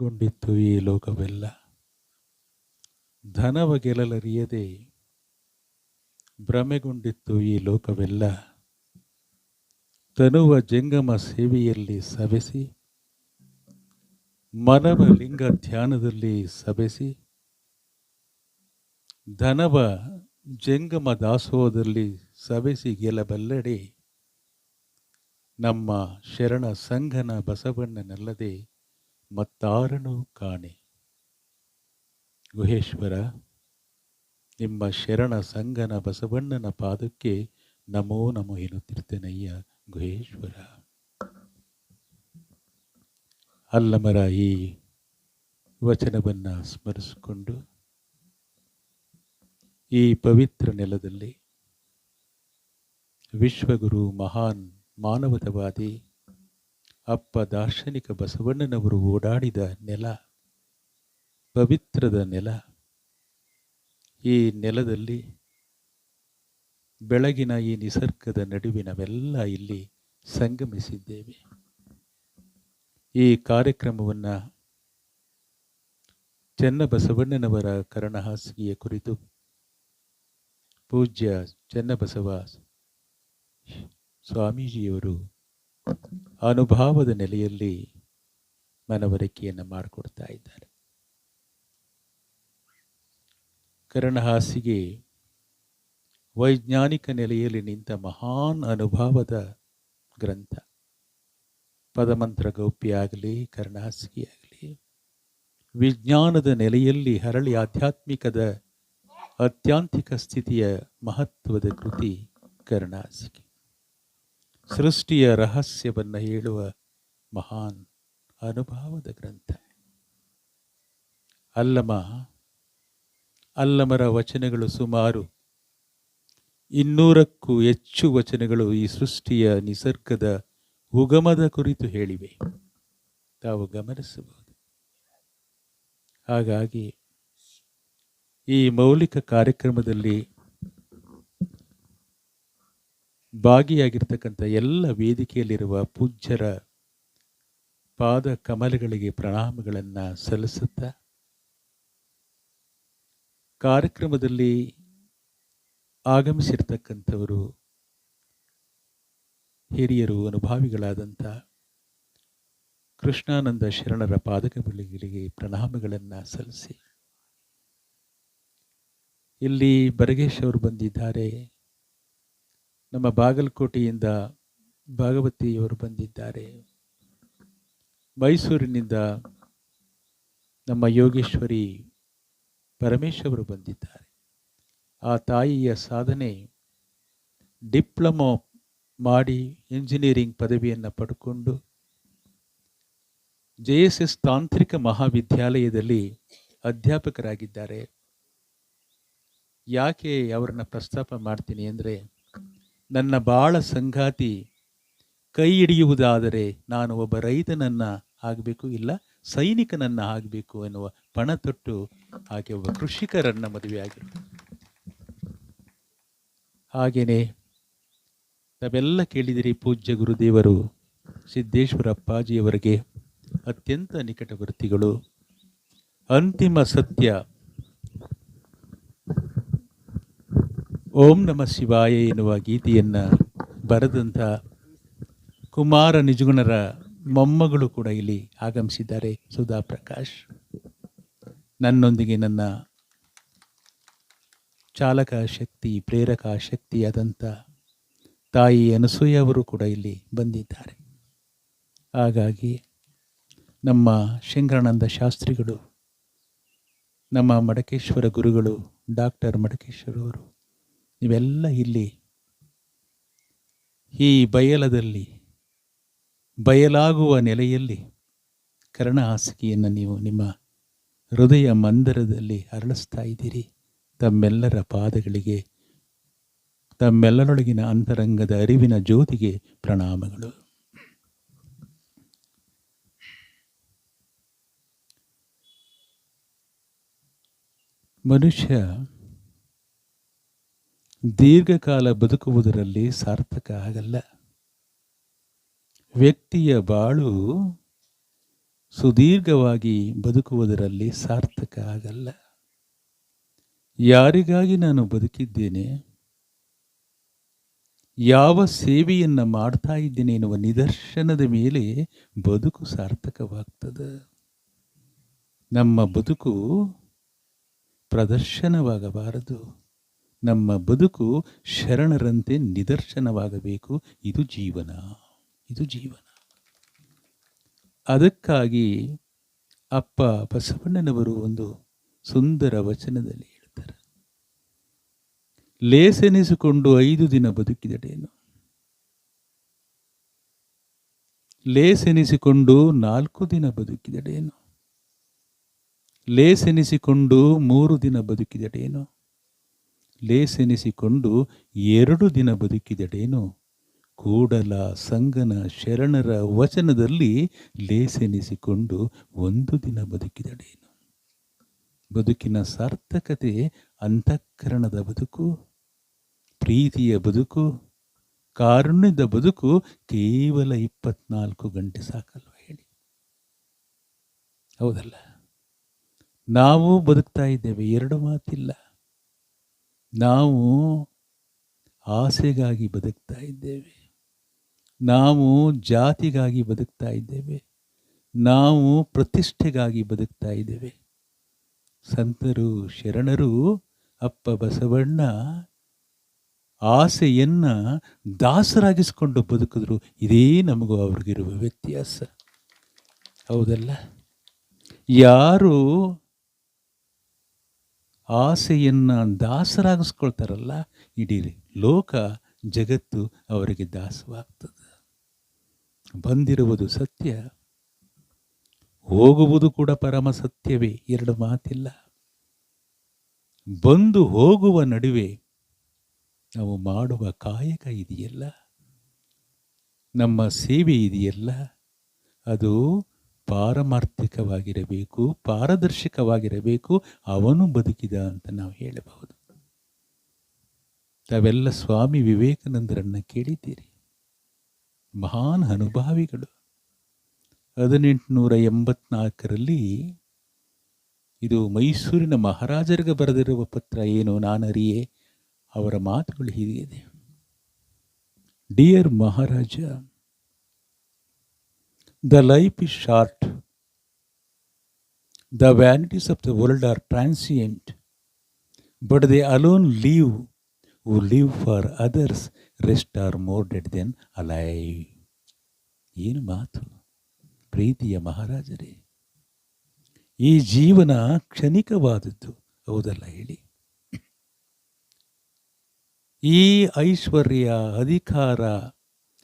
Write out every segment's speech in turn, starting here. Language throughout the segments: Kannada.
ಭ್ರಮೆಗೊಂಡಿತ್ತು ಈ ಲೋಕವೆಲ್ಲ. ಧನವ ಗೆಲಲರಿಯದೆ ಭ್ರಮೆಗೊಂಡಿತ್ತು ಈ ಲೋಕವೆಲ್ಲ. ತನುವ ಜಂಗಮ ಸೇವೆಯಲ್ಲಿ ಸವೆಸಿ, ಮನವ ಲಿಂಗ ಧ್ಯಾನದಲ್ಲಿ ಸವೆಸಿ, ಧನವ ಜಂಗಮ ದಾಸೋಹದಲ್ಲಿ ಸವೆಸಿ ಗೆಲಬಲ್ಲಡೆ, ನಮ್ಮ ಶರಣ ಸಂಘನ ಬಸವಣ್ಣನಲ್ಲದೆ ಮತ್ತಾರನೂ ಕಾಣೆ. ಗುಹೇಶ್ವರ, ನಿಮ್ಮ ಶರಣ ಸಂಗನ ಬಸವಣ್ಣನ ಪಾದಕ್ಕೆ ನಮೋ ನಮೋ ಎನ್ನುತ್ತಿರ್ತೇನಯ್ಯ ಗುಹೇಶ್ವರ. ಅಲ್ಲಮರ ಈ ವಚನವನ್ನು ಸ್ಮರಿಸಿಕೊಂಡು ಈ ಪವಿತ್ರ ನೆಲದಲ್ಲಿ ವಿಶ್ವಗುರು ಮಹಾನ್ ಮಾನವತವಾದಿ ಅಪ್ಪ ದಾರ್ಶನಿಕ ಬಸವಣ್ಣನವರು ಓಡಾಡಿದ ನೆಲ, ಪವಿತ್ರದ ನೆಲ. ಈ ನೆಲದಲ್ಲಿ ಬೆಳಗಿನ ಈ ನಿಸರ್ಗದ ನಡುವೆ ನಾವೆಲ್ಲ ಇಲ್ಲಿ ಸಂಗಮಿಸಿದ್ದೇವೆ. ಈ ಕಾರ್ಯಕ್ರಮವನ್ನು ಚೆನ್ನಬಸವಣ್ಣನವರ ಕರಣಹಾಸಿಗೆಯ ಕುರಿತು ಪೂಜ್ಯ ಚೆನ್ನಬಸವ ಸ್ವಾಮೀಜಿಯವರು ಅನುಭಾವದ ನೆಲೆಯಲ್ಲಿ ಮನವರಿಕೆಯನ್ನು ಮಾಡಿಕೊಡ್ತಾ ಇದ್ದಾರೆ. ಕರಣಹಾಸಿಗೆ ವೈಜ್ಞಾನಿಕ ನೆಲೆಯಲ್ಲಿ ನಿಂತ ಮಹಾನ್ ಅನುಭವದ ಗ್ರಂಥ. ಪದಮಂತ್ರ ಗೌಪ್ಯ ಆಗಲಿ, ಕರ್ಣಹಾಸಿಗೆ ಆಗಲಿ, ವಿಜ್ಞಾನದ ನೆಲೆಯಲ್ಲಿ ಹರಳಿ ಆಧ್ಯಾತ್ಮಿಕದ ಅತ್ಯಾಂತಿಕ ಸ್ಥಿತಿಯ ಮಹತ್ವದ ಕೃತಿ ಕರ್ಣಾಸಿಕೆ ಸೃಷ್ಟಿಯ ರಹಸ್ಯವನ್ನು ಹೇಳುವ ಮಹಾನ್ ಅನುಭವದ ಗ್ರಂಥ. ಅಲ್ಲಮ ಅಲ್ಲಮರ ವಚನಗಳು ಸುಮಾರು ಇನ್ನೂರಕ್ಕೂ ಹೆಚ್ಚು ವಚನಗಳು ಈ ಸೃಷ್ಟಿಯ ನಿಸರ್ಗದ ಉಗಮದ ಕುರಿತು ಹೇಳಿವೆ. ತಾವು ಗಮನಿಸಬಹುದು. ಹಾಗಾಗಿ ಈ ಮೌಲಿಕ ಕಾರ್ಯಕ್ರಮದಲ್ಲಿ ಭಾಗಿಯಾಗಿರ್ತಕ್ಕಂಥ ಎಲ್ಲ ವೇದಿಕೆಯಲ್ಲಿರುವ ಪೂಜ್ಯರ ಪಾದ ಕಮಲಗಳಿಗೆ ಪ್ರಣಾಮಗಳನ್ನು ಸಲ್ಲಿಸುತ್ತಾ ಕಾರ್ಯಕ್ರಮದಲ್ಲಿ ಆಗಮಿಸಿರ್ತಕ್ಕಂಥವರು ಹಿರಿಯರು ಅನುಭಾವಿಗಳಾದಂಥ ಕೃಷ್ಣಾನಂದ ಶರಣರ ಪಾದಕಗಳಿಗೆ ಪ್ರಣಾಮಗಳನ್ನು ಸಲ್ಲಿಸಿ. ಇಲ್ಲಿ ಬರಗೇಶ್ ಅವರು ಬಂದಿದ್ದಾರೆ. ನಮ್ಮ ಬಾಗಲಕೋಟೆಯಿಂದ ಭಾಗವತಿಯವರು ಬಂದಿದ್ದಾರೆ. ಮೈಸೂರಿನಿಂದ ನಮ್ಮ ಯೋಗೇಶ್ವರಿ ಪರಮೇಶ್ವರು ಬಂದಿದ್ದಾರೆ. ಆ ತಾಯಿಯ ಸಾಧನೆ ಡಿಪ್ಲೊಮೊ ಮಾಡಿ ಇಂಜಿನಿಯರಿಂಗ್ ಪದವಿಯನ್ನು ಪಡ್ಕೊಂಡು ಜೆ ಎಸ್ ಎಸ್ ತಾಂತ್ರಿಕ ಮಹಾವಿದ್ಯಾಲಯದಲ್ಲಿ ಅಧ್ಯಾಪಕರಾಗಿದ್ದಾರೆ. ಯಾಕೆ ಅವರನ್ನು ಪ್ರಸ್ತಾಪ ಮಾಡ್ತೀನಿ ಅಂದರೆ ನನ್ನ ಬಾಳ ಸಂಗಾತಿ ಕೈ ಹಿಡಿಯುವುದಾದರೆ ನಾನು ಒಬ್ಬ ರೈತನನ್ನು ಆಗಬೇಕು, ಇಲ್ಲ ಸೈನಿಕನನ್ನು ಆಗಬೇಕು ಎನ್ನುವ ಪಣ ತೊಟ್ಟು ಹಾಗೆ ಒಬ್ಬ ಕೃಷಿಕರನ್ನ ಮದುವೆಯಾಗಿರು ಹಾಗೆಯೇ ತಾವೆಲ್ಲ ಕೇಳಿದಿರಿ ಪೂಜ್ಯ ಗುರುದೇವರು ಸಿದ್ದೇಶ್ವರ ಅಪ್ಪಾಜಿಯವರಿಗೆ ಅತ್ಯಂತ ನಿಕಟವರ್ತಿಗಳು. ಅಂತಿಮ ಸತ್ಯ ಓಂ ನಮ ಶಿವಾಯ ಎನ್ನುವ ಗೀತೆಯನ್ನು ಬರೆದಂಥ ಕುಮಾರ ನಿಜಗುಣರ ಮೊಮ್ಮಗಳು ಕೂಡ ಇಲ್ಲಿ ಆಗಮಿಸಿದ್ದಾರೆ. ಸುಧಾ ಪ್ರಕಾಶ್ ನನ್ನೊಂದಿಗೆ ನನ್ನ ಚಾಲಕ ಶಕ್ತಿ, ಪ್ರೇರಕ ಶಕ್ತಿಯಾದಂಥ ತಾಯಿ ಅನಸೂಯವರು ಕೂಡ ಇಲ್ಲಿ ಬಂದಿದ್ದಾರೆ. ಹಾಗಾಗಿ ನಮ್ಮ ಶಂಕರಾನಂದ ಶಾಸ್ತ್ರಿಗಳು, ನಮ್ಮ ಮಡಕೇಶ್ವರ ಗುರುಗಳು, ಡಾಕ್ಟರ್ ಮಡಕೇಶ್ವರ ಅವರು ನೀವೆಲ್ಲ ಇಲ್ಲಿ, ಈ ಬಯಲದಲ್ಲಿ, ಬಯಲಾಗುವ ನೆಲೆಯಲ್ಲಿ ಕರ್ಣ ಹಾಸಿಗೆಯನ್ನು ನೀವು ನಿಮ್ಮ ಹೃದಯ ಮಂದಿರದಲ್ಲಿ ಅರಳಿಸ್ತಾ ಇದ್ದೀರಿ. ತಮ್ಮೆಲ್ಲರ ಪಾದಗಳಿಗೆ, ತಮ್ಮೆಲ್ಲರೊಳಗಿನ ಅಂತರಂಗದ ಅರಿವಿನ ಜ್ಯೋತಿಗೆ ಪ್ರಣಾಮಗಳು. ಮನುಷ್ಯ ದೀರ್ಘಕಾಲ ಬದುಕುವುದರಲ್ಲಿ ಸಾರ್ಥಕ ಆಗಲ್ಲ. ವ್ಯಕ್ತಿಯ ಬಾಳು ಸುದೀರ್ಘವಾಗಿ ಬದುಕುವುದರಲ್ಲಿ ಸಾರ್ಥಕ ಆಗಲ್ಲ. ಯಾರಿಗಾಗಿ ನಾನು ಬದುಕಿದ್ದೇನೆ? ಯಾವ ಸೇವೆಯನ್ನು ಮಾಡ್ತಾ ಇದ್ದೇನೆ ಎನ್ನುವ ನಿದರ್ಶನದ ಮೇಲೆ ಬದುಕು ಸಾರ್ಥಕವಾಗ್ತದೆ. ನಮ್ಮ ಬದುಕು ಪ್ರದರ್ಶನವಾಗಬಾರದು. ನಮ್ಮ ಬದುಕು ಶರಣರಂತೆ ನಿದರ್ಶನವಾಗಬೇಕು. ಇದು ಜೀವನ. ಇದು ಜೀವನ. ಅದಕ್ಕಾಗಿ ಅಪ್ಪ ಬಸವಣ್ಣನವರು ಒಂದು ಸುಂದರ ವಚನದಲ್ಲಿ ಹೇಳ್ತಾರೆ. ಲೇಸೆನಿಸಿಕೊಂಡು ಐದು ದಿನ ಬದುಕಿದಡೇನು ಲೇಸೆನಿಸಿಕೊಂಡು ನಾಲ್ಕು ದಿನ ಬದುಕಿದಡೇನು ಲೇಸೆನಿಸಿಕೊಂಡು ಮೂರು ದಿನ ಬದುಕಿದಡೇನು ಲೇಸೆನಿಸಿಕೊಂಡು ಎರಡು ದಿನ ಬದುಕಿದಡೇನು? ಕೂಡಲ ಸಂಗನ ಶರಣರ ವಚನದಲ್ಲಿ ಲೇಸೆನಿಸಿಕೊಂಡು ಒಂದು ದಿನ ಬದುಕಿದಡೇನು? ಬದುಕಿನ ಸಾರ್ಥಕತೆ, ಅಂತಃಕರಣದ ಬದುಕು, ಪ್ರೀತಿಯ ಬದುಕು, ಕಾರುಣ್ಯದ ಬದುಕು ಕೇವಲ ಇಪ್ಪತ್ನಾಲ್ಕು ಗಂಟೆ ಸಾಕಲ್ವ ಹೇಳಿ? ಹೌದಲ್ಲ? ನಾವು ಬದುಕ್ತಾ ಇದ್ದೇವೆ, ಎರಡು ಮಾತಿಲ್ಲ. ನಾವು ಆಸೆಗಾಗಿ ಬದುಕ್ತಾ ಇದ್ದೇವೆ. ನಾವು ಜಾತಿಗಾಗಿ ಬದುಕ್ತಾ ಇದ್ದೇವೆ. ನಾವು ಪ್ರತಿಷ್ಠೆಗಾಗಿ ಬದುಕ್ತಾ ಇದ್ದೇವೆ. ಸಂತರು, ಶರಣರು, ಅಪ್ಪ ಬಸವಣ್ಣ ಆಸೆಯನ್ನ ದಾಸರಾಗಿಸಿಕೊಂಡು ಬದುಕಿದ್ರು. ಇದೇ ನಮಗೂ ಅವ್ರಿಗಿರುವ ವ್ಯತ್ಯಾಸ. ಹೌದಲ್ಲ? ಯಾರು ಆಸೆಯನ್ನು ದಾಸರಾಗಿಸ್ಕೊಳ್ತಾರಲ್ಲ? ಇಡೀ ಲೋಕ ಜಗತ್ತು ಅವರಿಗೆ ದಾಸವಾಗ್ತದೆ. ಬಂದಿರುವುದು ಸತ್ಯ, ಹೋಗುವುದು ಕೂಡ ಪರಮ ಸತ್ಯವೇ ಎರಡು ಮಾತಿಲ್ಲ. ಬಂದು ಹೋಗುವ ನಡುವೆ ನಾವು ಮಾಡುವ ಕಾಯಕ ಇದೆಯಲ್ಲ? ನಮ್ಮ ಸೇವೆ ಇದೆಯಲ್ಲ? ಅದು ಪಾರಮಾರ್ಥಿಕವಾಗಿರಬೇಕು, ಪಾರದರ್ಶಕವಾಗಿರಬೇಕು, ಅವನು ಬದುಕಿದ ಅಂತ ನಾವು ಹೇಳಬಹುದು. ತಾವೆಲ್ಲ ಸ್ವಾಮಿ ವಿವೇಕಾನಂದರನ್ನ ಕೇಳಿದ್ದೀರಿ. ಮಹಾನ್ ಅನುಭಾವಿಗಳು. ಹದಿನೆಂಟುನೂರ ಎಂಬತ್ನಾಲ್ಕರಲ್ಲಿ ಇದು ಮೈಸೂರಿನ ಮಹಾರಾಜರಿಗೆ ಬರೆದಿರುವ ಪತ್ರ ಏನು ನಾನರಿಯೇ, ಅವರ ಮಾತುಗಳು ಹೀಗಿದೆ. Dear Maharaja The life is short. The vanities of the world are transient, but they alone live who live for others, rest are more dead than alive. ಏನು ಮಾತು ಪ್ರೀತಿಯ ಮಹಾರಾಜರೇ ಈ ಜೀವನ ಕ್ಷಣಿಕವಾದದ್ದು ಹೌದಲ್ಲ ಹೇಳಿ ಈ ಐಶ್ವರ್ಯ ಅಧಿಕಾರ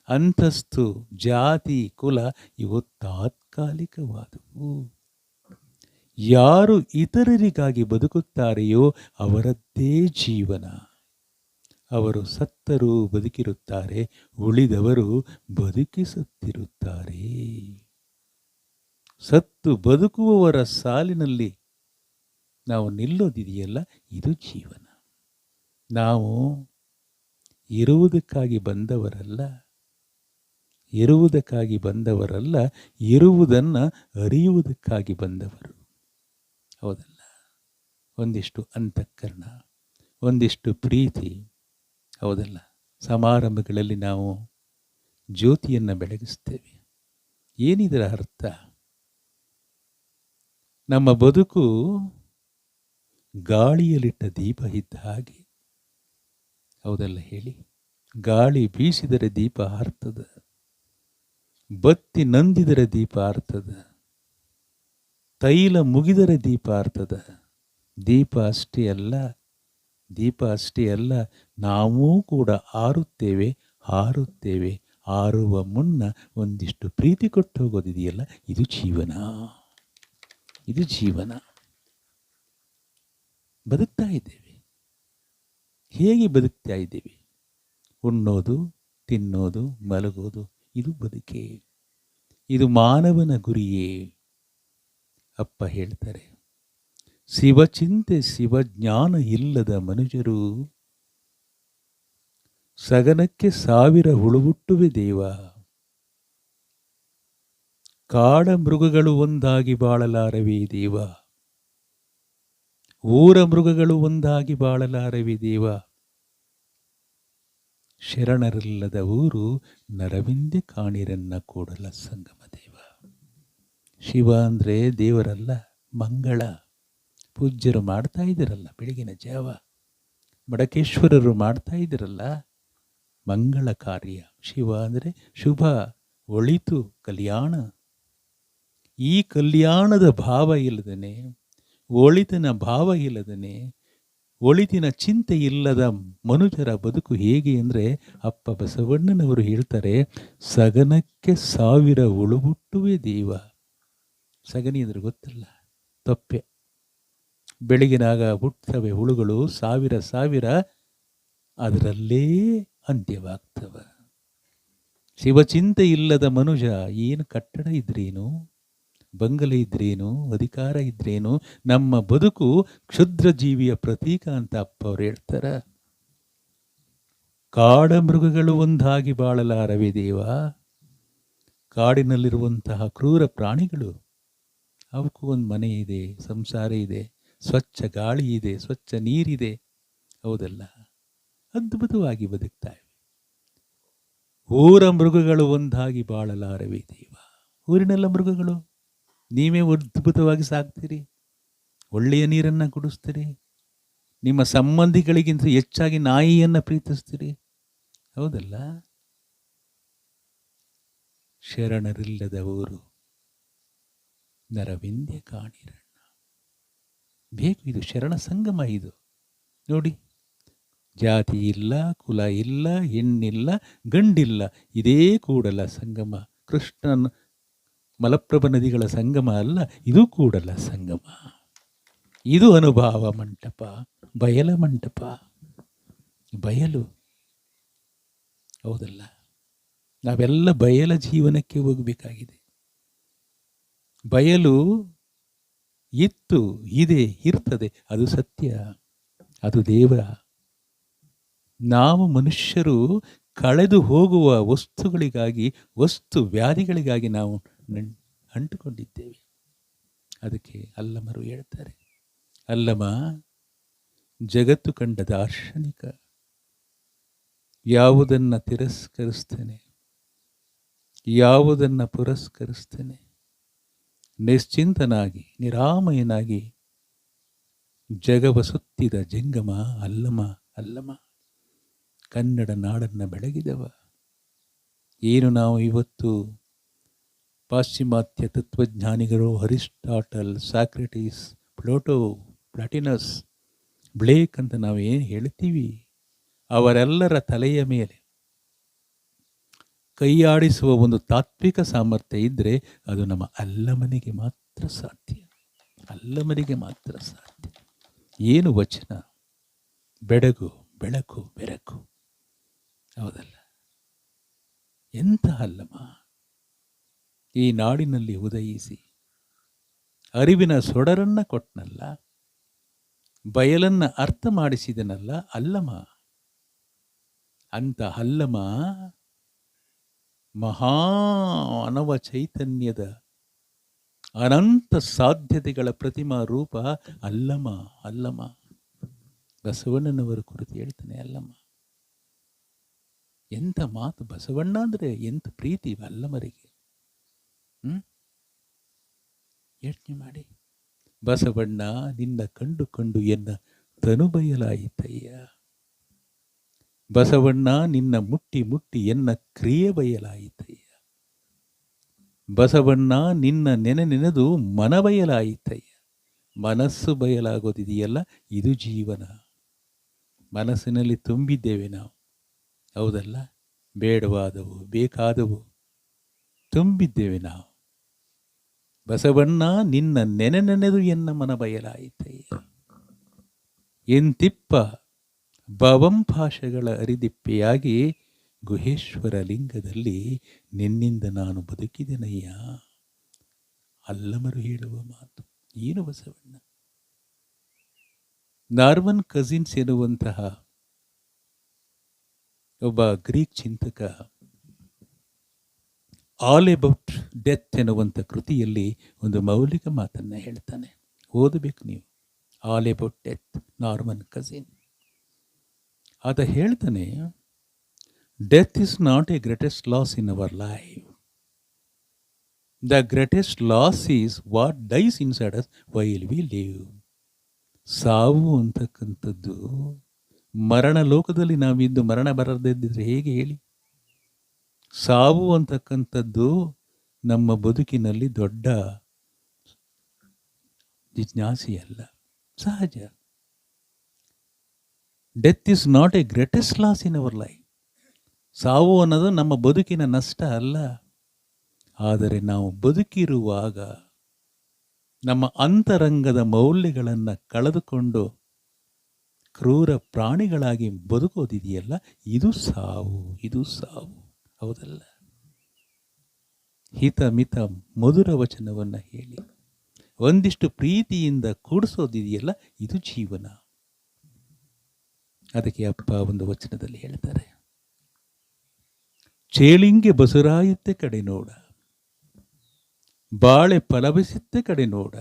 ಅಂತಸ್ತು, ಜಾತಿ, ಕುಲ ಇವು ತಾತ್ಕಾಲಿಕವಾದವು. ಯಾರು ಇತರರಿಗಾಗಿ ಬದುಕುತ್ತಾರೆಯೋ ಅವರದ್ದೇ ಜೀವನ. ಅವರು ಸತ್ತರೂ ಬದುಕಿರುತ್ತಾರೆ, ಉಳಿದವರು ಬದುಕಿಸುತ್ತಿರುತ್ತಾರೆ. ಸತ್ತು ಬದುಕುವವರ ಸಾಲಿನಲ್ಲಿ ನಾವು ನಿಲ್ಲೋದಿದೆಯಲ್ಲ, ಇದು ಜೀವನ. ನಾವು ಇರುವುದಕ್ಕಾಗಿ ಬಂದವರಲ್ಲ. ಇರುವುದಕ್ಕಾಗಿ ಬಂದವರಲ್ಲ ಇರುವುದನ್ನು ಅರಿಯುವುದಕ್ಕಾಗಿ ಬಂದವರು. ಹೌದಲ್ಲ? ಒಂದಿಷ್ಟು ಅಂತಃಕರಣ, ಒಂದಿಷ್ಟು ಪ್ರೀತಿ, ಹೌದಲ್ಲ? ಸಮಾರಂಭಗಳಲ್ಲಿ ನಾವು ಜ್ಯೋತಿಯನ್ನು ಬೆಳಗಿಸ್ತೇವೆ. ಏನಿದರ ಅರ್ಥ? ನಮ್ಮ ಬದುಕು ಗಾಳಿಯಲ್ಲಿಟ್ಟ ದೀಪ ಇದ್ದ ಹಾಗೆ. ಹೌದಲ್ಲ ಹೇಳಿ? ಗಾಳಿ ಬೀಸಿದರೆ ದೀಪ ಹಾರ್ತದ ಬತ್ತಿ ನಂದಿದರೆ ದೀಪ ಆರ್ತದ, ತೈಲ ಮುಗಿದರೆ ದೀಪ ಆರ್ತದ. ದೀಪ ಅಷ್ಟೇ ಅಲ್ಲ, ದೀಪ ಅಷ್ಟೇ ಅಲ್ಲ, ನಾವೂ ಕೂಡ ಆರುತ್ತೇವೆ, ಹಾರುತ್ತೇವೆ. ಆರುವ ಮುನ್ನ ಒಂದಿಷ್ಟು ಪ್ರೀತಿ ಕೊಟ್ಟು ಹೋಗೋದಿದೆಯಲ್ಲ, ಇದು ಜೀವನ. ಇದು ಜೀವನ. ಬದುಕ್ತಾ ಇದ್ದೇವೆ. ಹೇಗೆ ಬದುಕ್ತಾ ಇದ್ದೇವೆ? ಉಣ್ಣೋದು, ತಿನ್ನೋದು, ಮಲಗೋದು ಇದು ಬದುಕೆ. ಇದು ಮಾನವನ ಗುರಿಯೇ ಅಪ್ಪ ಹೇಳ್ತಾರೆ. ಶಿವಚಿಂತೆ ಶಿವಜ್ಞಾನ ಇಲ್ಲದ ಮನುಜರು ಸಗನಕ್ಕೆ ಸಾವಿರ ಹುಳುಹುಟ್ಟುವೆ ದೇವ. ಕಾಡ ಮೃಗಗಳು ಒಂದಾಗಿ ಬಾಳಲಾರವೇ ದೇವ. ಊರ ಮೃಗಗಳು ಒಂದಾಗಿ ಬಾಳಲಾರವೇ ದೇವ. ಶರಣರಿಲ್ಲದ ಊರು ನರವಿಂದೆ ಕಾಣಿರನ್ನ ಕೂಡಲ ಸಂಗಮ ದೇವ. ಶಿವ ಅಂದರೆ ದೇವರಲ್ಲ, ಮಂಗಳ. ಪೂಜ್ಯರು ಮಾಡ್ತಾ ಇದ್ದೀರಲ್ಲ ಬೆಳಗಿನ ಜಾವ. ಮಡಕೇಶ್ವರರು ಮಾಡ್ತಾ ಇದ್ದೀರಲ್ಲ ಮಂಗಳ ಕಾರ್ಯ. ಶಿವ ಅಂದರೆ ಶುಭ, ಒಳಿತು, ಕಲ್ಯಾಣ. ಈ ಕಲ್ಯಾಣದ ಭಾವ ಇಲ್ಲದನೆ, ಒಳಿತನ ಭಾವ ಇಲ್ಲದನೆ ಒಳಿತಿನ ಚಿಂತೆ ಇಲ್ಲದ ಮನುಜರ ಬದುಕು ಹೇಗೆ ಅಂದರೆ ಅಪ್ಪ ಬಸವಣ್ಣನವರು ಹೇಳ್ತಾರೆ, ಸಗನಕ್ಕೆ ಸಾವಿರ ಉಳುಬುಟ್ಟುವೆ ದೇವ. ಸಗನಿ ಅಂದರೆ ಗೊತ್ತಿಲ್ಲ, ತಪ್ಪೆ. ಬೆಳಗಿನಾಗ ಹುಟ್ಟವೆ ಹುಳುಗಳು ಸಾವಿರ ಸಾವಿರ, ಅದರಲ್ಲೇ ಅಂತ್ಯವಾಗ್ತವ. ಶಿವಚಿಂತೆ ಇಲ್ಲದ ಮನುಜ, ಏನು ಕಟ್ಟಡ ಇದ್ರೇನು? ಬಂಗಲೆ ಇದ್ರೇನು, ಅಧಿಕಾರ ಇದ್ರೇನು, ನಮ್ಮ ಬದುಕು ಕ್ಷುದ್ರ ಜೀವಿಯ ಪ್ರತೀಕ ಅಂತ ಅಪ್ಪ ಅವ್ರು ಹೇಳ್ತಾರ. ಕಾಡ ಮೃಗಗಳು ಒಂದಾಗಿ ಬಾಳಲಾರವೇ ದೇವ. ಕಾಡಿನಲ್ಲಿರುವಂತಹ ಕ್ರೂರ ಪ್ರಾಣಿಗಳು, ಅವಕ್ಕೂ ಒಂದು ಮನೆ ಇದೆ, ಸಂಸಾರ ಇದೆ, ಸ್ವಚ್ಛ ಗಾಳಿ ಇದೆ, ಸ್ವಚ್ಛ ನೀರಿದೆ. ಹೌದಲ್ಲ? ಅದ್ಭುತವಾಗಿ ಬದುಕ್ತಾವೆ ಊರ ಮೃಗಗಳು ಒಂದಾಗಿ ಬಾಳಲಾರವೇ ದೇವ. ಊರಿನೆಲ್ಲ ಮೃಗಗಳು? ನೀವೇ ಅದ್ಭುತವಾಗಿ ಸಾಕ್ತೀರಿ. ಒಳ್ಳೆಯ ನೀರನ್ನು ಕುಡಿಸ್ತೀರಿ. ನಿಮ್ಮ ಸಂಬಂಧಿಗಳಿಗಿಂತ ಹೆಚ್ಚಾಗಿ ನಾಯಿಯನ್ನು ಪ್ರೀತಿಸ್ತೀರಿ. ಹೌದಲ್ಲ? ಶರಣರಿಲ್ಲದ ಊರು ನರವಿಂದ್ಯ ಕಾಣಿರಣ್ಣ. ಬೇಕು ಇದು ಶರಣ ಸಂಗಮ ಇದು. ನೋಡಿ, ಜಾತಿ ಇಲ್ಲ, ಕುಲ ಇಲ್ಲ, ಹೆಣ್ಣಿಲ್ಲ, ಗಂಡಿಲ್ಲ, ಇದೇ ಕೂಡಲ ಸಂಗಮ. ಕೃಷ್ಣನ ಮಲಪ್ರಭ ನದಿಗಳ ಸಂಗಮ ಅಲ್ಲ, ಇದು ಕೂಡಲ ಸಂಗಮ. ಇದು ಅನುಭವ ಮಂಟಪ, ಬಯಲ ಮಂಟಪ. ಬಯಲು. ಹೌದಲ್ಲ? ನಾವೆಲ್ಲ ಬಯಲ ಜೀವನಕ್ಕೆ ಹೋಗಬೇಕಾಗಿದೆ. ಬಯಲು ಇತ್ತು, ಇದೆ, ಇರ್ತದೆ. ಅದು ಸತ್ಯ, ಅದು ದೇವರ ನಾವು ಮನುಷ್ಯರು ಕಳೆದು ಹೋಗುವ ವಸ್ತುಗಳಿಗಾಗಿ, ವಸ್ತು ವ್ಯಾಧಿಗಳಿಗಾಗಿ ನಾವು ಅಂಟುಕೊಂಡಿದ್ದೇವೆ ಅದಕ್ಕೆ ಅಲ್ಲಮರು ಹೇಳ್ತಾರೆ, ಅಲ್ಲಮ, ಜಗತ್ತು ಕಂಡ ದಾರ್ಶನಿಕ, ಯಾವುದನ್ನು ತಿರಸ್ಕರಿಸ್ತೇನೆ, ಯಾವುದನ್ನು ಪುರಸ್ಕರಿಸ್ತೇನೆ, ನಿಶ್ಚಿಂತನಾಗಿ, ನಿರಾಮಯನಾಗಿ ಜಗವ ಸುತ್ತಿದ ಜಂಗಮ, ಅಲ್ಲಮ ಅಲ್ಲಮ, ಕನ್ನಡ ನಾಡನ್ನು ಬೆಳಗಿದವ. ಏನು ನಾವು ಇವತ್ತು ಪಾಶ್ಚಿಮಾತ್ಯ ತತ್ವಜ್ಞಾನಿಗಳು ಅರಿಸ್ಟಾಟಲ್, ಸಾಕ್ರೆಟಿಸ್, ಪ್ಲೋಟೋ, ಪ್ಲಾಟಿನಸ್, ಬ್ಲೇಕ್ ಅಂತ ನಾವು ಏನು ಹೇಳ್ತೀವಿ? ಅವರೆಲ್ಲರ ತಲೆಯ ಮೇಲೆ ಕೈಯಾಡಿಸುವ ಒಂದು ತಾತ್ವಿಕ ಸಾಮರ್ಥ್ಯ ಇದ್ದರೆ ಅದು ನಮ್ಮ ಅಲ್ಲಮನಿಗೆ ಮಾತ್ರ ಸಾಧ್ಯ. ಅಲ್ಲಮನಿಗೆ ಮಾತ್ರ ಸಾಧ್ಯ. ಏನು ವಚನ? ಬೆಡಗು, ಬೆಳಕು, ಬೆರಕು. ಹೌದಲ್ಲ? ಎಂಥ ಅಲ್ಲಮ? ಈ ನಾಡಿನಲ್ಲಿ ಉದಯಿಸಿ ಅರಿವಿನ ಸೊಡರನ್ನ ಕೊಟ್ನಲ್ಲ, ಬಯಲನ್ನ ಅರ್ಥ ಮಾಡಿಸಿದನಲ್ಲ ಅಲ್ಲಮ ಅಂತ ಅಲ್ಲಮ ಮಹಾ ಅನವ ಚೈತನ್ಯದ ಅನಂತ ಸಾಧ್ಯತೆಗಳ ಪ್ರತಿಮಾ ರೂಪ ಅಲ್ಲಮ ಅಲ್ಲಮ ಬಸವಣ್ಣನವರ ಕುರಿತು ಹೇಳ್ತಾನೆ ಅಲ್ಲಮ್ಮ. ಎಂಥ ಮಾತು ಬಸವಣ್ಣ ಅಂದರೆ ಎಂಥ ಪ್ರೀತಿ ಅಲ್ಲಮರಿಗೆ ಯೋಚನೆ ಮಾಡಿ. ಬಸವಣ್ಣ, ನಿನ್ನ ಕಂಡು ಕಂಡು ಎನ್ನ ತನು ಬಯಲಾಯಿತಯ್ಯ? ಬಸವಣ್ಣ, ನಿನ್ನ ಮುಟ್ಟಿ ಮುಟ್ಟಿ ಎನ್ನ ಕ್ರಿಯೆ ಬಯಲಾಯಿತಯ್ಯ? ಬಸವಣ್ಣ, ನಿನ್ನ ನೆನೆ ನೆನೆದು ಮನ ಬಯಲಾಯಿತಯ್ಯ? ಮನಸ್ಸು ಬಯಲಾಗೋದಿದೆಯಲ್ಲ, ಇದು ಜೀವನ. ಮನಸ್ಸಿನಲ್ಲಿ ತುಂಬಿದ್ದೇವೆ ನಾವು. ಹೌದಲ್ಲ? ಬೇಡವಾದವು, ಬೇಕಾದವು. ತುಂಬಿದ್ದೇವೆ ನಾವು. ಬಸವಣ್ಣ, ನಿನ್ನ ನೆನೆ ನೆನೆದು ಎನ್ನ ಮನ ಬಯಲಾಯಿತಯ್ಯ ಎಂತಿಪ್ಪ ಭವಂಭಾಷೆಗಳ ಅರಿದಿಪ್ಪೆಯಾಗಿ ಗುಹೇಶ್ವರ ಲಿಂಗದಲ್ಲಿ ನಿನ್ನಿಂದ ನಾನು ಬದುಕಿದೆನಯ್ಯ? ಅಲ್ಲಮರು ಹೇಳುವ ಮಾತು. ಏನು ಬಸವಣ್ಣ? ನಾರ್ವನ್ ಕಸಿನ್ಸ್ ಎನ್ನುವಂತಹ ಒಬ್ಬ ಗ್ರೀಕ್ ಚಿಂತಕ ಆಲ್ ಎಬೌಟ್ ಡೆತ್ ಎನ್ನುವಂಥ ಕೃತಿಯಲ್ಲಿ ಒಂದು ಮೌಲಿಕ ಮಾತನ್ನು ಹೇಳ್ತಾನೆ. ಓದಬೇಕು ನೀವು. All about death, Norman Cousin ಆತ ಹೇಳ್ತಾನೆ, death is not a greatest loss in our life. The greatest loss is what dies inside us while we live. ಸಾವು ಅಂತಕ್ಕಂಥದ್ದು ಮರಣ ಲೋಕದಲ್ಲಿ ನಾವಿದ್ದು ಮರಣ ಬರದಿದ್ದರೆ ಹೇಗೆ ಹೇಳಿ? ಸಾವು ಅಂತಕ್ಕಂಥದ್ದು ನಮ್ಮ ಬದುಕಿನಲ್ಲಿ ದೊಡ್ಡ ಜಿಜ್ಞಾಸೆಯಲ್ಲ, ಸಹಜ. Death is not a greatest loss in our life ಸಾವು ಅನ್ನೋದು ನಮ್ಮ ಬದುಕಿನ ನಷ್ಟ ಅಲ್ಲ. ಆದರೆ ನಾವು ಬದುಕಿರುವಾಗ ನಮ್ಮ ಅಂತರಂಗದ ಮೌಲ್ಯಗಳನ್ನು ಕಳೆದುಕೊಂಡು ಕ್ರೂರ ಪ್ರಾಣಿಗಳಾಗಿ ಬದುಕೋದಿದೆಯಲ್ಲ, ಇದು ಸಾವು ಇದು ಸಾವು. ಹೌದಲ್ಲ? ಹಿತ ಮಿತ ಮಧುರ ವಚನವನ್ನು ಹೇಳಿ. ಒಂದಿಷ್ಟು ಪ್ರೀತಿಯಿಂದ ಕೂಡಿಸೋದಿದೆಯಲ್ಲ, ಇದು ಜೀವನ. ಅದಕ್ಕೆ ಅಪ್ಪ ಒಂದು ವಚನದಲ್ಲಿ ಹೇಳ್ತಾರೆ. ಚೇಳಿಂಗೆ ಬಸುರಾಯುತ್ತೆ ಕಡೆ ನೋಡ. ಬಾಳೆ ಫಲವಿಸುತ್ತೆ ಕಡೆ ನೋಡ.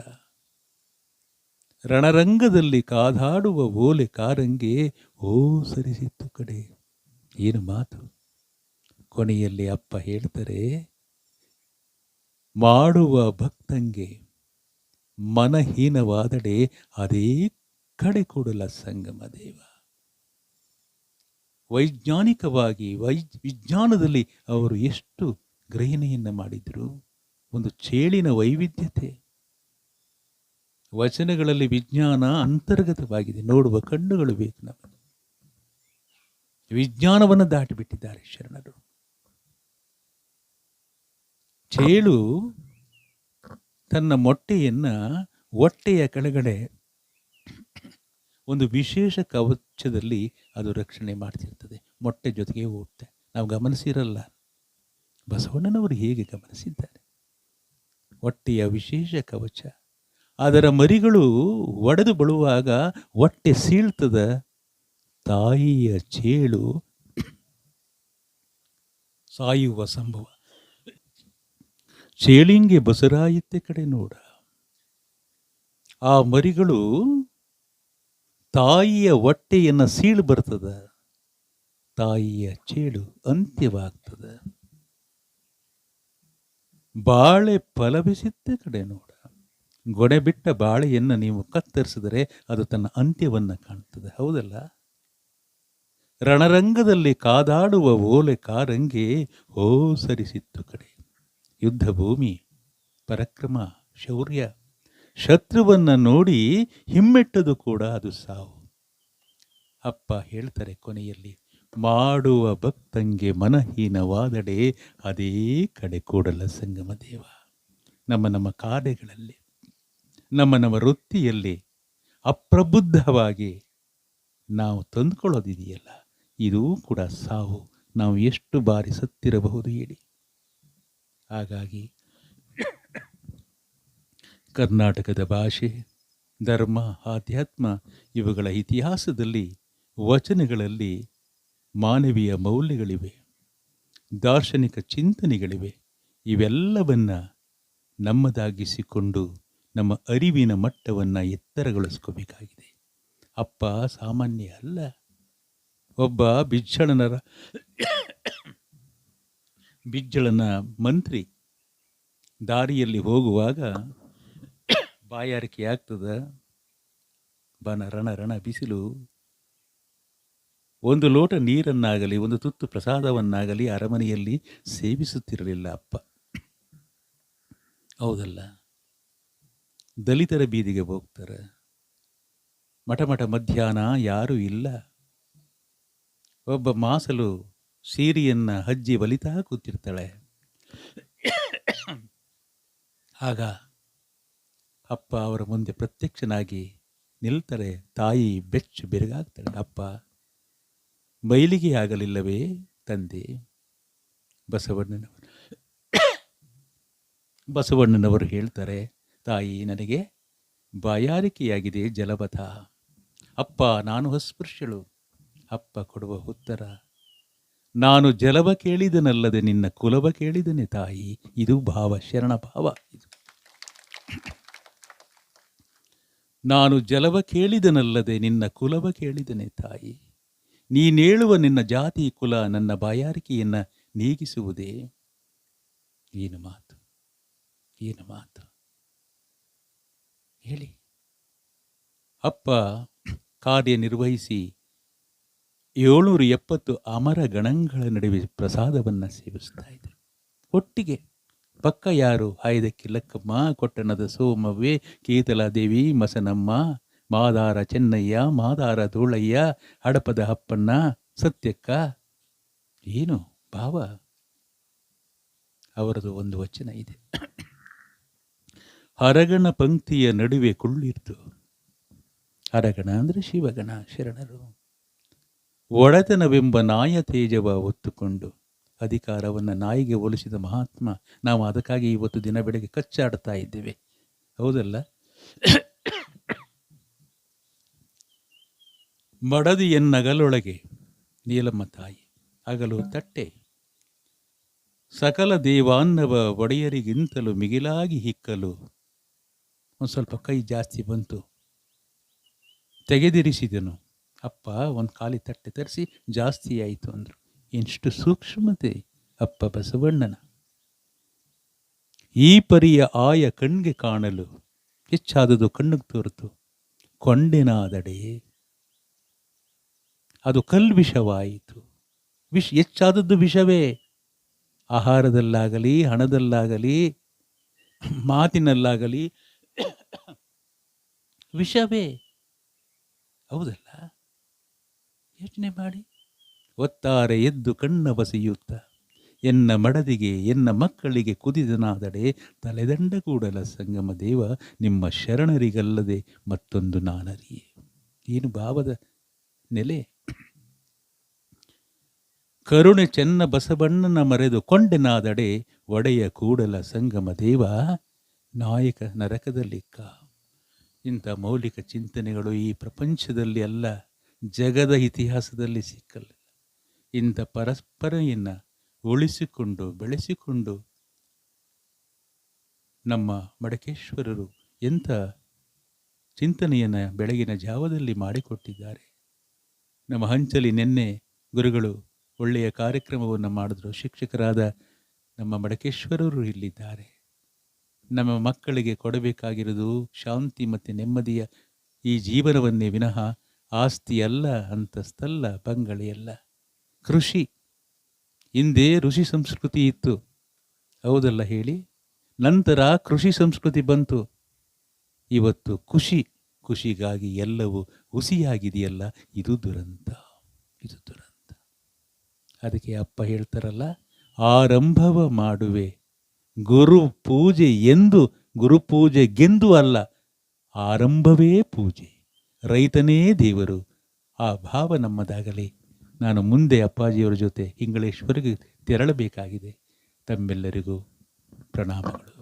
ರಣರಂಗದಲ್ಲಿ ಕಾದಾಡುವ ಓಲೆ ಕಾರಂಗೆ ಓ ಸರಿಸಿತ್ತು ಕಡೆ. ಏನು ಮಾತು? ಕೊನೆಯಲ್ಲಿ ಅಪ್ಪ ಹೇಳ್ತಾರೆ, ಮಾಡುವ ಭಕ್ತಂಗೆ ಮನಹೀನವಾದಡೆ ಅದೇ ಕಡೆ ಕೊಡಲ ಸಂಗಮ ದೇವ. ವೈಜ್ಞಾನಿಕವಾಗಿ, ವೈ ವಿಜ್ಞಾನದಲ್ಲಿ ಅವರು ಎಷ್ಟು ಗ್ರಹಣೆಯನ್ನು ಮಾಡಿದರು? ಒಂದು ಚೇಳಿನ ವೈವಿಧ್ಯತೆ. ವಚನಗಳಲ್ಲಿ ವಿಜ್ಞಾನ ಅಂತರ್ಗತವಾಗಿದೆ. ನೋಡುವ ಕಣ್ಣುಗಳು ಬೇಕು ನಮಗೆ. ವಿಜ್ಞಾನವನ್ನು ದಾಟಿಬಿಟ್ಟಿದ್ದಾರೆ ಶರಣರು. ಚೇಳು ತನ್ನ ಮೊಟ್ಟೆಯನ್ನು ಹೊಟ್ಟೆಯ ಕೆಳಗಡೆ ಒಂದು ವಿಶೇಷ ಕವಚದಲ್ಲಿ ಅದು ರಕ್ಷಣೆ ಮಾಡ್ತಿರ್ತದೆ. ಮೊಟ್ಟೆ ಜೊತೆಗೆ ಓಡ್ತೆ ನಾವು ಗಮನಿಸಿರಲ್ಲ. ಬಸವಣ್ಣನವರು ಹೇಗೆ ಗಮನಿಸಿದ್ದಾರೆ? ಹೊಟ್ಟೆಯ ವಿಶೇಷ ಕವಚ. ಅದರ ಮರಿಗಳು ಒಡೆದು ಬಳುವಾಗ ಹೊಟ್ಟೆ ಸೀಳ್ತದ ತಾಯಿಯ ಚೇಳು ಸಾಯುವ ಸಂಭವ. ಚೇಳಿಂಗೆ ಬಸರಾಯಿತ್ತೆ ಕಡೆ ನೋಡ. ಆ ಮರಿಗಳು ತಾಯಿಯ ಹೊಟ್ಟೆಯನ್ನು ಸೀಳು ಬರ್ತದ. ತಾಯಿಯ ಚೇಳು ಅಂತ್ಯವಾಗ್ತದ. ಬಾಳೆ ಫಲವಿಸಿದ್ದ ಕಡೆ ನೋಡ. ಗೊಡೆ ಬಿಟ್ಟ ಬಾಳೆಯನ್ನು ನೀವು ಕತ್ತರಿಸಿದರೆ ಅದು ತನ್ನ ಅಂತ್ಯವನ್ನು ಕಾಣ್ತದೆ, ಹೌದಲ್ಲ? ರಣರಂಗದಲ್ಲಿ ಕಾದಾಡುವ ಓಲೆ ಕಾರಂಗೆ ಹೋಸರಿಸಿತ್ತು ಸರಿಸಿತ್ತು ಕಡೆ. ಯುದ್ಧ ಪರಕ್ರಮ ಪರಾಕ್ರಮ, ಶೌರ್ಯ. ಶತ್ರುವನ್ನ ನೋಡಿ ಹಿಮ್ಮೆಟ್ಟದು ಕೂಡ ಅದು ಸಾವು. ಅಪ್ಪ ಹೇಳ್ತಾರೆ ಕೊನೆಯಲ್ಲಿ, ಮಾಡುವ ಭಕ್ತಂಗೆ ಮನಹೀನವಾದಡೆ ಅದೇ ಕಡೆ ಕೂಡಲ ಸಂಗಮ ದೇವ. ನಮ್ಮ ನಮ್ಮ ಕಾರ್ಯಗಳಲ್ಲಿ ನಮ್ಮ ನಮ್ಮ ವೃತ್ತಿಯಲ್ಲಿ ಅಪ್ರಬುದ್ಧವಾಗಿ ನಾವು ತಂದುಕೊಳ್ಳೋದಿದೆಯಲ್ಲ, ಇದೂ ಕೂಡ ಸಾವು. ನಾವು ಎಷ್ಟು ಬಾರಿ ಸತ್ತಿರಬಹುದು ಹೇಳಿ. ಹಾಗಾಗಿ ಕರ್ನಾಟಕದ ಭಾಷೆ, ಧರ್ಮ, ಆಧ್ಯಾತ್ಮ ಇವುಗಳ ಇತಿಹಾಸದಲ್ಲಿ, ವಚನಗಳಲ್ಲಿ ಮಾನವೀಯ ಮೌಲ್ಯಗಳಿವೆ, ದಾರ್ಶನಿಕ ಚಿಂತನೆಗಳಿವೆ. ಇವೆಲ್ಲವನ್ನು ನಮ್ಮದಾಗಿಸಿಕೊಂಡು ನಮ್ಮ ಅರಿವಿನ ಮಟ್ಟವನ್ನು ಎತ್ತರಗೊಳಿಸ್ಕೋಬೇಕಾಗಿದೆ. ಅಪ್ಪ ಸಾಮಾನ್ಯ ಅಲ್ಲ, ಒಬ್ಬ ಬಿಜ್ಜಳನರ ಬಿಜ್ಜಳನ ಮಂತ್ರಿ ದಾರಿಯಲ್ಲಿ ಹೋಗುವಾಗ ಬಾಯಾರಿಕೆ ಆಗ್ತದ ಬನ ರಣ ರಣ ಬಿಸಿಲು. ಒಂದು ಲೋಟ ನೀರನ್ನಾಗಲಿ ಒಂದು ತುತ್ತು ಪ್ರಸಾದವನ್ನಾಗಲಿ ಅರಮನೆಯಲ್ಲಿ ಸೇವಿಸುತ್ತಿರಲಿಲ್ಲ ಅಪ್ಪ. ಹೌದಲ್ಲ? ದಲಿತರ ಬೀದಿಗೆ ಹೋಗ್ತಾರೆ. ಮಠ ಮಠ ಮಧ್ಯಾಹ್ನ ಯಾರೂ ಇಲ್ಲ. ಒಬ್ಬ ಮಾಸಲು ಸೀರೆಯನ್ನ ಹಜ್ಜಿ ಬಲಿತಾ ಕೂತಿರ್ತಾಳೆ. ಆಗ ಅಪ್ಪ ಅವರ ಮುಂದೆ ಪ್ರತ್ಯಕ್ಷನಾಗಿ ನಿಲ್ತಾರೆ, ತಾಯಿ ಬೆಚ್ಚು ಬೆರಗಾಗ್ತಾಳೆ. ಅಪ್ಪ ಮೈಲಿಗೆ ಆಗಲಿಲ್ಲವೇ ತಂದೆ? ಬಸವಣ್ಣನವರು. ಬಸವಣ್ಣನವರು ಹೇಳ್ತಾರೆ, ತಾಯಿ ನನಗೆ ಬಾಯಾರಿಕೆಯಾಗಿದೆ ಜಲಪಥ ಅಪ್ಪ, ನಾನು ಅಸ್ಪೃಶ್ಯಳು. ಅಪ್ಪ ಕೊಡುವ ಉತ್ತರ ನಾನು ಜಲವ ಕೇಳಿದನಲ್ಲದೆ ನಿನ್ನ ಕುಲವ ಕೇಳಿದನೆ ತಾಯಿ. ಇದು ಭಾವ, ಶರಣ ಭಾವ ಇದು. ನಾನು ಜಲವ ಕೇಳಿದನಲ್ಲದೆ ನಿನ್ನ ಕುಲವ ಕೇಳಿದನೆ ತಾಯಿ. ನೀನೇಳುವ ನಿನ್ನ ಜಾತಿ ಕುಲ ನನ್ನ ಬಾಯಾರಿಕೆಯನ್ನ ನೀಗಿಸುವುದೇ? ಏನು ಮಾತು? ಏನು ಮಾತು? ಹೇಳಿ. ಅಪ್ಪ ಕಾರ್ಯನಿರ್ವಹಿಸಿ ಏಳ್ನೂರ ಎಪ್ಪತ್ತು ಅಮರ ಗಣಗಳ ನಡುವೆ ಪ್ರಸಾದವನ್ನು ಸೇವಿಸ್ತಾ ಇದ್ದರು ಒಟ್ಟಿಗೆ ಪಕ್ಕ ಯಾರು ಹಾಯ್ದಕ್ಕೆ ಲಕ್ಕಮ್ಮ, ಕೊಟ್ಟಣದ ಸೋಮವ್ವೆ ಕೇತಲಾದೇವಿ ಮಸನಮ್ಮ, ಮಾದಾರ ಚೆನ್ನಯ್ಯ, ಮಾದಾರ ಧೂಳಯ್ಯ, ಹಡಪದ ಹಪ್ಪಣ್ಣ ಸತ್ಯಕ್ಕ. ಏನು ಭಾವ? ಅವರದು ಒಂದು ವಚನ ಇದೆ. ಹರಗಣ ಪಂಕ್ತಿಯ ನಡುವೆ ಕುಳ್ಳಿರ್ತು. ಹರಗಣ ಅಂದರೆ ಶಿವಗಣ, ಶರಣರು. ಒಡೆತನವೆಂಬ ನಾಯ ತೇಜವ ಹೊತ್ತುಕೊಂಡು ಅಧಿಕಾರವನ್ನು ನಾಯಿಗೆ ಹೋಲಿಸಿದ ಮಹಾತ್ಮ, ನಾವು ಅದಕ್ಕಾಗಿ ಇವತ್ತು ದಿನ ಬೆಳಗ್ಗೆ ಕಚ್ಚಾಡ್ತಾ ಇದ್ದೇವೆ. ಹೌದಲ್ಲ? ಮಡದಿಯನ್ನಗಲೊಳಗೆ ನೀಲಮ್ಮ ತಾಯಿ ಅಗಲು ತಟ್ಟೆ. ಸಕಲ ದೇವಾನ್ನವ ಒಡೆಯರಿಗಿಂತಲೂ ಮಿಗಿಲಾಗಿ ಹಿಕ್ಕಲು. ಒಂದು ಸ್ವಲ್ಪ ಕೈ ಜಾಸ್ತಿ ಬಂತು. ತೆಗೆದಿರಿಸಿದನು. ಅಪ್ಪ, ಒಂದು ಖಾಲಿ ತಟ್ಟೆ ತರಿಸಿ ಜಾಸ್ತಿ ಆಯಿತು ಅಂದರು. ಎಷ್ಟು ಸೂಕ್ಷ್ಮತೆ, ಅಪ್ಪ ಬಸವಣ್ಣನ. ಈ ಪರಿಯ ಆಯ ಕಣ್ಗೆ ಕಾಣಲು ಹೆಚ್ಚಾದದು ಕಣ್ಣಿಗೆ ತೋರಿತು ಕೊಂಡೆನಾದಡೆ. ಅದು ಕಲ್ವಿಷವಾಯಿತು. ವಿಷ, ಹೆಚ್ಚಾದದ್ದು ವಿಷವೇ. ಆಹಾರದಲ್ಲಾಗಲಿ, ಹಣದಲ್ಲಾಗಲಿ, ಮಾತಿನಲ್ಲಾಗಲಿ, ವಿಷವೇ. ಹೌದಲ್ಲ? ಯೋಚನೆ ಮಾಡಿ. ಒತ್ತಾರೆ ಎದ್ದು ಕಣ್ಣ ಬಸಿಯುತ್ತ. ಎನ್ನ ಮಡದಿಗೆ, ಎನ್ನ ಮಕ್ಕಳಿಗೆ ಕುದಿದನಾದಡೆ ತಲೆದಂಡ ಕೂಡಲ ಸಂಗಮ ದೇವ, ನಿಮ್ಮ ಶರಣರಿಗಲ್ಲದೆ ಮತ್ತೊಂದು ನಾನರಿಯೇ. ಏನು ಭಾವದ ನೆಲೆ? ಕರುಣೆ ಚೆನ್ನ ಬಸವಣ್ಣನ ಮರೆದು ಕೊಂಡೆನಾದಡೆ ಒಡೆಯ ಕೂಡಲ ಸಂಗಮ ದೇವ, ನಾಯಕ ನರಕದಲ್ಲಿಕ್ಕ ಇಂಥ ಮೌಲಿಕ ಚಿಂತನೆಗಳು ಈ ಪ್ರಪಂಚದಲ್ಲಿ ಅಲ್ಲ. ಜಗದ ಇತಿಹಾಸದಲ್ಲಿ ಸಿಕ್ಕಲ್ಲ ಇಂಥ ಪರಸ್ಪರೆಯನ್ನು ಉಳಿಸಿಕೊಂಡು, ಬೆಳೆಸಿಕೊಂಡು ನಮ್ಮ ಮಡಕೇಶ್ವರರು ಎಂಥ ಚಿಂತನೆಯನ್ನು ಬೆಳಗಿನ ಜಾವದಲ್ಲಿ ಮಾಡಿಕೊಟ್ಟಿದ್ದಾರೆ. ನಮ್ಮ ಹಂಚಲಿ ನಿನ್ನೆ ಗುರುಗಳು ಒಳ್ಳೆಯ ಕಾರ್ಯಕ್ರಮವನ್ನು ಮಾಡಿದ್ರು. ಶಿಕ್ಷಕರಾದ ನಮ್ಮ ಮಡಕೇಶ್ವರರು ಇಲ್ಲಿದ್ದಾರೆ. ನಮ್ಮ ಮಕ್ಕಳಿಗೆ ಕೊಡಬೇಕಾಗಿರೋದು ಶಾಂತಿ ಮತ್ತು ನೆಮ್ಮದಿಯ ಈ ಜೀವನವನ್ನೇ ವಿನಃ ಆಸ್ತಿ ಅಲ್ಲ ಅಂತಸ್ತಲ್ಲ ಬಂಗಳೆಯಲ್ಲ ಕೃಷಿ. ಹಿಂದೆ ಋಷಿ ಸಂಸ್ಕೃತಿ ಇತ್ತು. ಹೌದಲ್ಲ ಹೇಳಿ? ನಂತರ ಕೃಷಿ ಸಂಸ್ಕೃತಿ ಬಂತು. ಇವತ್ತು ಖುಷಿ. ಖುಷಿಗಾಗಿ ಎಲ್ಲವೂ ಹುಸಿಯಾಗಿದೆಯಲ್ಲ? ಇದು ದುರಂತ. ಇದು ದುರಂತ. ಅದಕ್ಕೆ ಅಪ್ಪ ಹೇಳ್ತಾರಲ್ಲ, ಆರಂಭವ ಮಾಡುವೆ. ಗುರು ಪೂಜೆ ಎಂದು ಗುರುಪೂಜೆಗೆಂದು ಅಲ್ಲ, ಆರಂಭವೇ ಪೂಜೆ. ರೈತನೇ ದೇವರು. ಆ ಭಾವ ನಮ್ಮದಾಗಲಿ. ನಾನು ಮುಂದೆ ಅಪ್ಪಾಜಿಯವರ ಜೊತೆ ಇಂಗ್ಲೇಶ್ವರಿಗೆ ತೆರಳಬೇಕಾಗಿದೆ. ತಮ್ಮೆಲ್ಲರಿಗೂ ಪ್ರಣಾಮಗಳು.